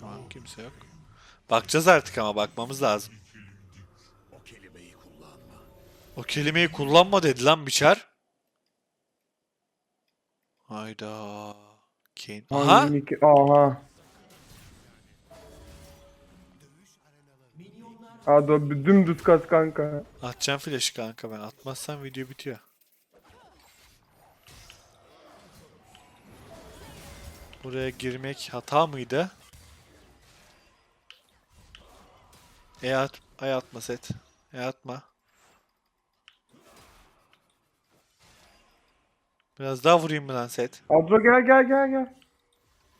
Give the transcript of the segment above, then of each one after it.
Tamam kimse yok. Bakacağız artık ama bakmamız lazım. O kelimeyi kullanma dedi lan biçer. Hayda. Kane. Aha. Aha. Dur, dümdüz kas kanka. Atacağım flash'ı kanka ben. Atmazsam video bitiyor. Buraya girmek hata mıydı? E at, ay atma set. E atma. Biraz daha vurayım mı lan set? Adro gel gel gel gel.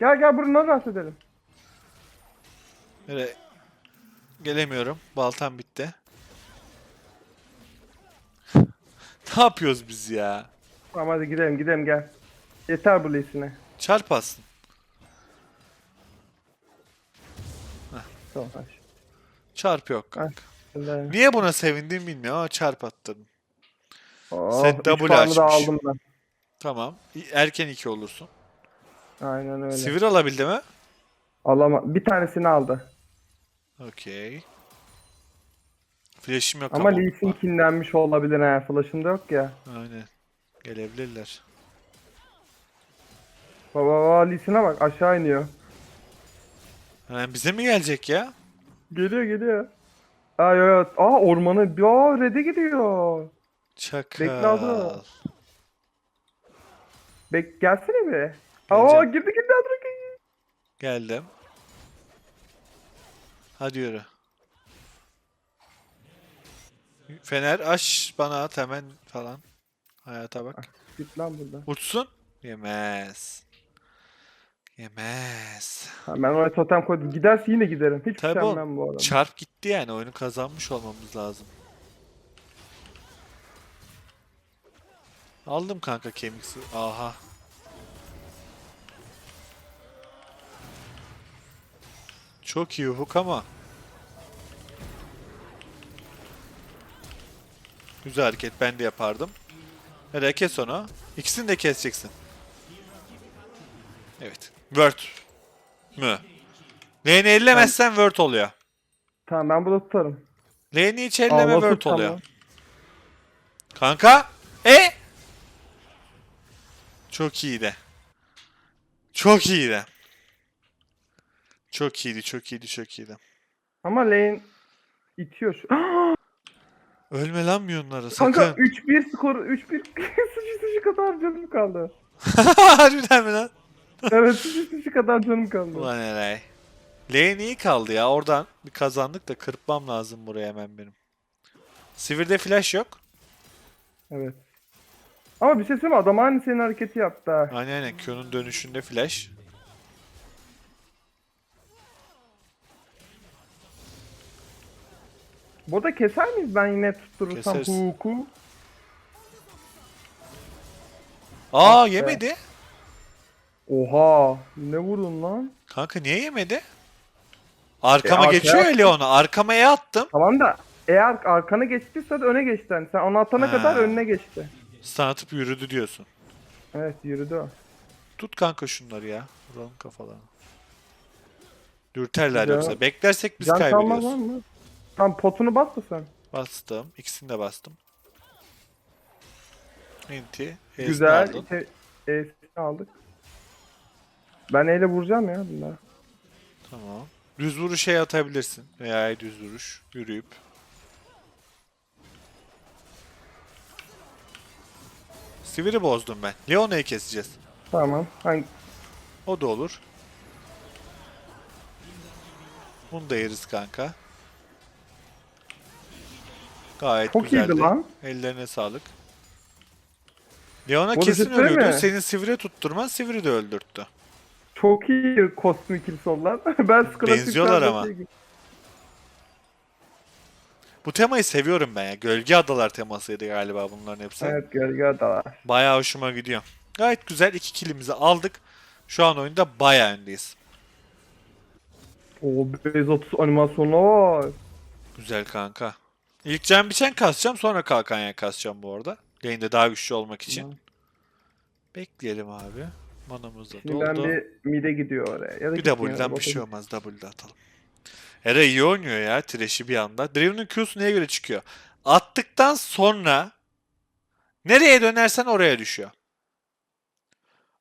Gel gel buradan rahatsız edelim. Böyle gelemiyorum. Baltam bitti. ne yapıyoruz biz ya? Tamam hadi gidelim gidelim gel. Yeter bu leysine. Çarp. Tamam hadi. Çarp yok kanka. Şimdi- Niye buna sevindim bilmiyorum ama çarp attırdım. Oh, Set üç double puanı da açmış. aldım ben. Tamam. Erken iki olursun. Aynen öyle. Sivir alabildi mi? Alama bir tanesini aldı. Okey. Flash'im yok Ama ama. Lee Sin kinlenmiş olabilir eğer flash'ında yok ya. Aynen. Gelebilirler. Baba baba Lee Sin'e bak aşağı iniyor. Hemen bize mi gelecek ya? Geliyor geliyor. Aa evet. Aa ormanı. Aa red'e gidiyor. Çakal. Bekle abi. Bek gelsene bir. Aa Geleceğim. girdi girdi girdi. Geldim. Hadi yürü. Fener aç bana at hemen falan. Hayata bak. Git lan buradan. Uçsun. Yemez. Yemez. Ha, ben oraya totem koydum. Giderse yine giderim. Hiç Tabii üşenmem bu arada. Çarp gitti yani oyunu kazanmış olmamız lazım. Aldım kanka kemiksi. Aha. Çok iyi hook ama. Güzel hareket ben de yapardım. Hadi kes onu. İkisini de keseceksin. Evet. Word. Mü? Lane'i ellemezsen word oluyor. Tamam ben burada tutarım. Lane'i hiç elleme Aa, word oluyor. tamam. Kanka. E? Çok iyiydi. Çok iyiydi. Çok iyiydi, çok iyiydi, çok iyiydi. Ama lane itiyor şu. Ölme lan milyonlara Kanka sakın. 3-1 skor 3-1 sıçı sıçı kadar canım kaldı. Harbiden mi lan? Evet sıçı sıçı kadar canım kaldı. Ulan Eray. Lane iyi kaldı ya. Oradan bir kazandık da kırpmam lazım buraya hemen benim. Sivir'de flash yok. Evet. Ama bir şey söyleyeyim mi? Adam aynı senin hareketi yaptı ha. Aynen aynen. Q'nun dönüşünde flash. Burada keser miyiz ben yine tutturursam Keseriz. huku? Aa Ah be. yemedi. Oha ne vurdun lan? Kanka niye yemedi? Arkama E, arkaya geçiyor ya Leon'a. Arkama E attım. Tamam da eğer arkana geçtiyse de öne geçti. Yani sen onu atana Ha. kadar önüne geçti. Stun atıp yürüdü diyorsun. Evet yürüdü o. Tut kanka şunları ya. Vuralım kafalarına. Dürterler Güzel. yoksa. Beklersek biz Can çalmaz var kaybediyoruz. mı? Tam potunu bas da sen. Bastım. İkisini de bastım. Inti. Ace Güzel. aldın. İşte, E'sini aldık. Ben eyle vuracağım ya bunlara. Tamam. Düz vuruş şey atabilirsin. Veya düz vuruş. Yürüyüp. Sivir'i bozdum ben. Leona'yı keseceğiz. Tamam. Hangi... O da olur. Bunu da yeriz kanka. Gayet Çok güzeldi. iyiydi lan. Ellerine sağlık. Leona Bu kesin ölüyordu. mi? Senin Sivir'e tutturman Sivir'i de öldürttü. Çok iyi kostüm ikilisi oldular. ben Benziyorlar ama. şey Bu temayı seviyorum ben ya. Gölge Adalar temasıydı galiba bunların hepsi. Evet gölge da var. Bayağı hoşuma gidiyor. Gayet güzel. iki kilimizi aldık. Şu an oyunda bayağı öndeyiz. Oo 530 animasyonu var. Güzel kanka. İlk can biçen kasacağım sonra kalkanya kasacağım bu arada. Lane'de daha güçlü olmak için. Tamam. Bekleyelim abi. Manamız da Şimdi ben doldu. bir mid'e gidiyor oraya. Ya da Bir gitmiyor, W'den bir şey olmaz. W'de atalım. Era iyi oynuyor ya. Thresh'i bir anda. Draven'ın Q'su neye göre çıkıyor? Attıktan sonra nereye dönersen oraya düşüyor.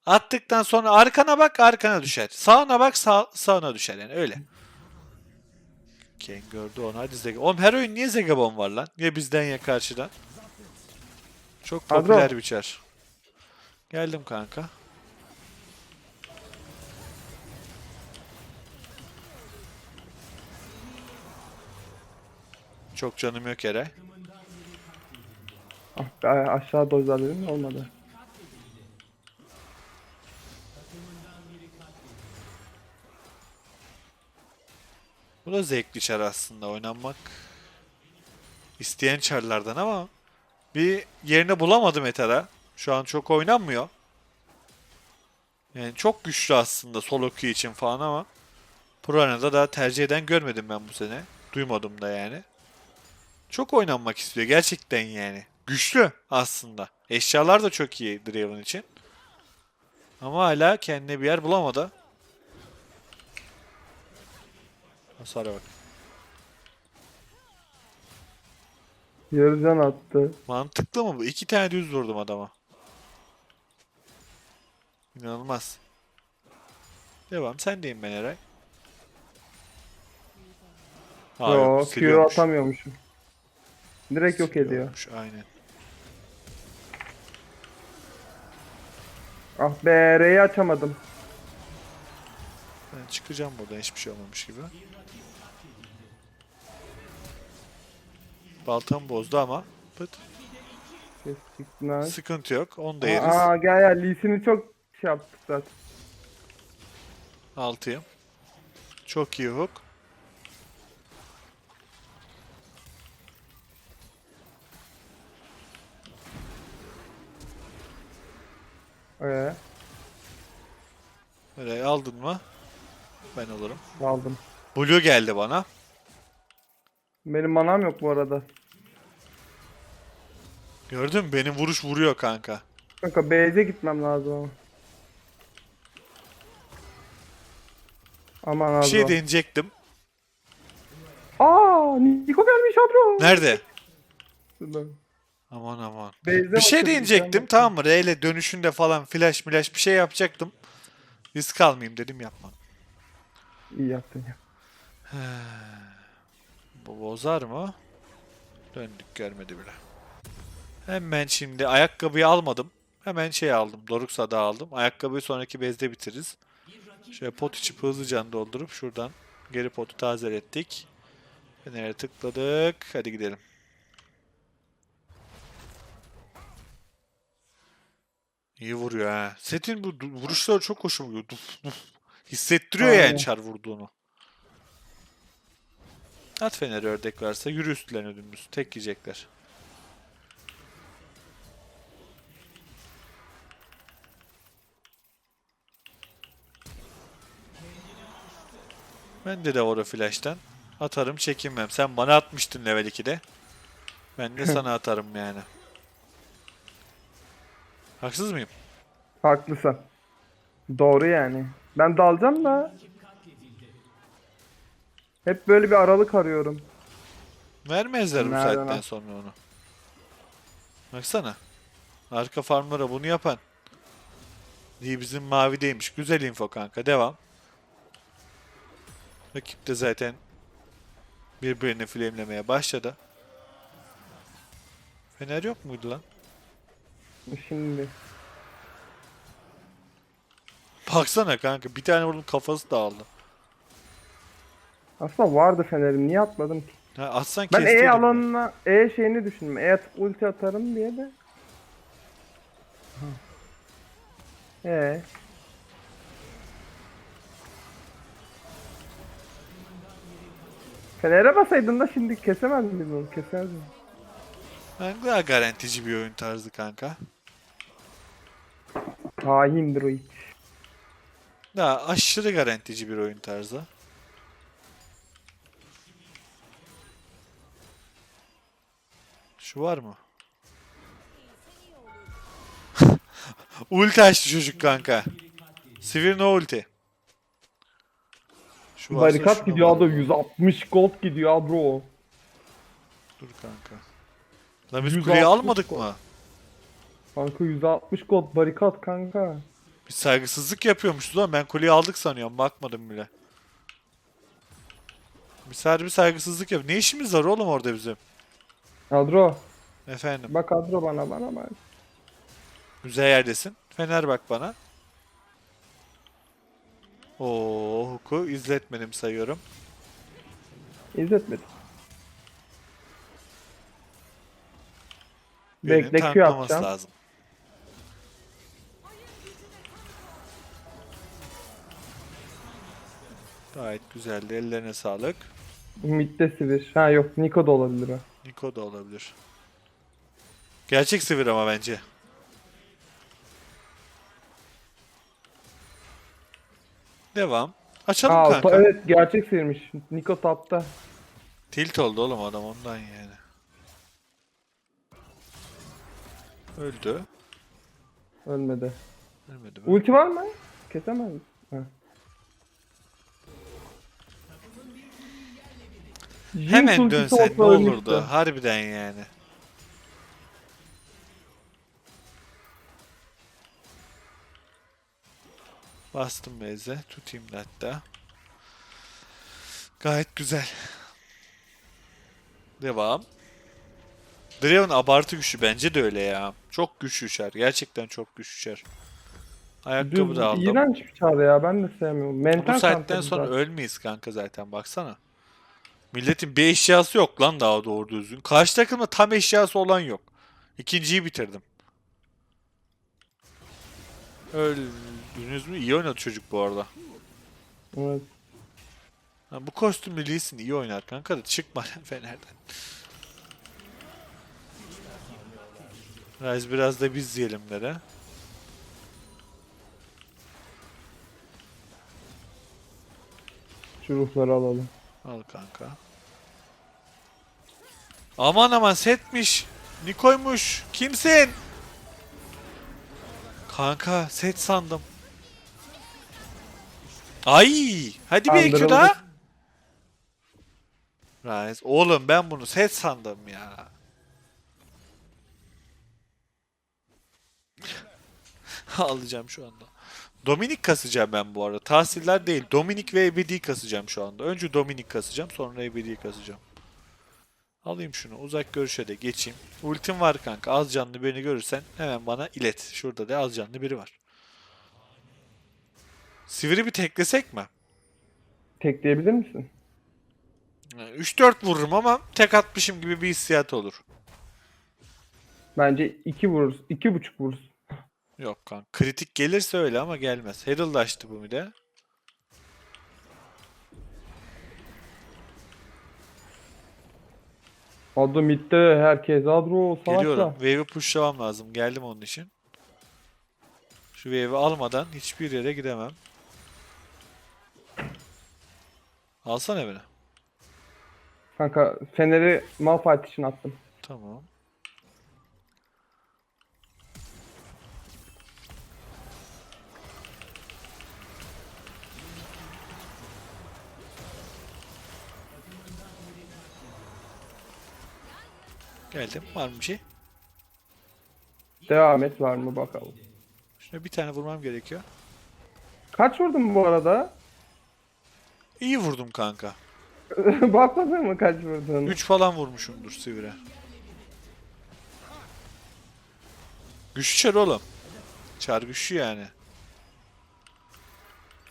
Attıktan sonra arkana bak arkana düşer. Sağına bak sağ, sağına düşer yani öyle. Ken gördü onu hadi Zega. Oğlum her oyun niye Zegabon var lan? Ya bizden ya karşıdan. Çok Adro. popüler bir çar. Geldim kanka. Çok canım yok Eray. Ah be aşağı dozlar dedim de olmadı. Bu da zevkli çar aslında oynanmak. isteyen çarlardan ama bir yerini bulamadım Ether'a. Şu an çok oynanmıyor. Yani çok güçlü aslında solo queue için falan ama Purana'da da tercih eden görmedim ben bu sene. Duymadım da yani. Çok oynanmak istiyor gerçekten yani. Güçlü aslında. Eşyalar da çok iyi Draven için. Ama hala kendine bir yer bulamadı. Hasara bak. Yarı can attı. Mantıklı mı bu? İki tane düz vurdum adama. İnanılmaz. Devam. Sen deyim ben Eray. Ha, Yo yok, Q siliyormuş. atamıyormuşum. Direkt yok ediyor. Siliyormuş, Aynen. Ah be R'yi açamadım. Ben çıkacağım buradan hiçbir şey olmamış gibi. Baltamı bozdu ama pıt. Sıkıntı yok. Onu da yeriz. Aa gel ya Lee'sini çok şey yaptık zaten. Altıyım. Çok iyi hook. Ee, Eray aldın mı? Ben alırım. aldım. Blue geldi bana. Benim manam yok bu arada. Gördün mü? Benim vuruş vuruyor kanka. Kanka base'e gitmem lazım ama. Aman Bir abi. şey deneyecektim. Aa, Niko gelmiş Adro. Nerede? Aman aman. Base'e Bir şey deneyecektim tamam mı? R ile dönüşünde falan flash milash bir şey yapacaktım. Risk almayayım dedim yapmam. İyi yaptın ya. Bu bozar mı? Döndük görmedi bile. Hemen şimdi ayakkabıyı almadım. Hemen şey aldım. Doruksa aldım. Ayakkabıyı sonraki bezde bitiririz. Şöyle pot içip hızlıca doldurup şuradan geri potu tazelettik. Fener'e tıkladık. Hadi gidelim. İyi vuruyor ha. Setin bu vuruşları çok hoşuma gidiyor. Hissettiriyor yani Aynen. çar vurduğunu. At feneri ördek varsa yürü üstlerine dümdüz. Tek yiyecekler. Ben de Devora Flash'tan atarım çekinmem. Sen bana atmıştın level 2'de. Ben de sana atarım yani. Haksız mıyım? Haklısın. Doğru yani. Ben dalacağım da. Hep böyle bir aralık arıyorum. Vermezler bu Nereden saatten al- sonra onu. Baksana. Arka farmlara bunu yapan. İyi bizim mavideymiş. Güzel info kanka. Devam. Rakip de zaten birbirini flamelemeye başladı. Fener yok muydu lan? Şimdi. Baksana kanka. Bir tane vurdum kafası dağıldı. Aslında vardı fenerim. Niye atmadım ki? Ha, atsan Ben E kestirdim alanına E şeyini düşündüm. E atıp ulti atarım diye de. E. Fener'e basaydın da şimdi kesemez miydin onu? Keserdim. Ben daha garantici bir oyun tarzı kanka. Haindir o hiç. Daha aşırı garantici bir oyun tarzı. Şu var mı? ulti açtı çocuk kanka. Sivir no ulti. Şu Barikat gidiyor. Adro 160 gold gidiyor Adro. Dur kanka. Lan biz 160 kuleyi almadık gol. mı? Kanka 160 gold barikat kanka. Biz saygısızlık yapıyormuşuz lan. Ben kuleyi aldık sanıyorum. Bakmadım bile. Biz harbi saygısızlık yap. Ne işimiz var oğlum orada bizim? Adro Efendim. bak Adro bana bana bak. Güzel yerdesin. Fener bak bana. Oo, huku izletmedim sayıyorum. İzletmedim. Bekle Q yapacağım. lazım. Gayet güzeldi. Ellerine sağlık. Mid'de sivir. Ha yok Niko da olabilir o. Niko da olabilir. Gerçek sivir ama bence. Devam. Açalım Aa, kanka. evet gerçek sivirmiş. Niko tapta. Tilt oldu oğlum adam ondan yani. Öldü. Ölmedi. Ölmedi mi? Ulti var mı? Kesemez? Ha. Jinx Hemen ultisi dönsen ne olsa olurdu? ölmüştü. Harbiden yani. Bastım beze. Tutayım da hatta. Gayet güzel. Devam. Draven abartı güçlü. Bence de öyle ya. Çok güçlü uçar. Gerçekten çok güçlü uçar. Ayakkabı da aldım. iğrenç bir çağrı ya ben de sevmiyorum. Mental Bu saatten sonra zaten. ölmeyiz kanka zaten baksana. Milletin bir eşyası yok lan daha doğru düzgün. Karşı takımda tam eşyası olan yok. İkinciyi bitirdim. Öldünüz mü? İyi oynadı çocuk bu arada. Evet. Ha, bu kostümlü Lee Sin iyi oynar kanka da çıkma lan Fener'den. Rise biraz da biz diyelim de. Şu ruhları alalım. Al kanka. Aman aman setmiş. Nikoymuş. Kimsin? Kanka set sandım. Ay, hadi bir Kandırıldık. daha. Rise. Oğlum ben bunu set sandım ya. Alacağım şu anda. Dominik kasacağım ben bu arada. Tahsiller değil. Dominik ve Ebedi kasacağım şu anda. Önce Dominik kasacağım sonra Ebedi kasacağım. Alayım şunu. Uzak görüşe de geçeyim. Ultim var kanka. Az canlı birini görürsen hemen bana ilet. Şurada da az canlı biri var. Sivri bir teklesek mi? Tekleyebilir misin? 3-4 vururum ama tek atmışım gibi bir hissiyat olur. Bence 2 vururuz. 2.5 vururuz. Yok kanka. Kritik gelirse öyle ama gelmez. Herald açtı bu bir de. Adro midde herkes Adro savaşta. Geliyorum. Wave'i pushlamam lazım. Geldim onun için. Şu wave'i almadan hiçbir yere gidemem. Alsana beni. Kanka Fener'i Malphite için attım. Tamam. Geldim. Var mı bir şey? Devam et var mı bakalım. Şuna bir tane vurmam gerekiyor. Kaç vurdun bu arada? İyi vurdum kanka. Bakmadın mı kaç vurdun? 3 falan vurmuşumdur sivire. Güçlü çar oğlum. Çar güçlü yani.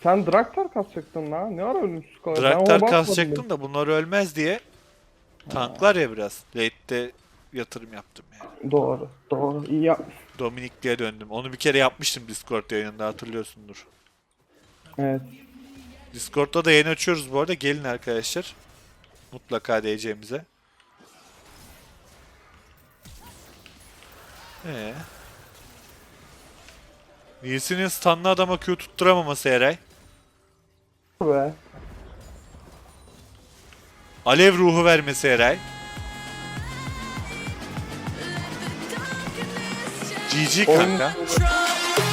Sen Draktar kasacaktın lan. Ne ara ölümsüz ona Draktar kasacaktım da bunlar ölmez diye tanklar ya biraz. Late'de yatırım yaptım yani. Doğru. Doğru. İyi yapmış. Dominik diye döndüm. Onu bir kere yapmıştım Discord yayınında hatırlıyorsundur. Evet. Discord'da da yayın açıyoruz bu arada. Gelin arkadaşlar. Mutlaka diyeceğimize. Ee. Lee'sinin stunlı adama Q tutturamaması Eray. Be. Alev ruhu vermesi Eray. 지지 갈까? 어.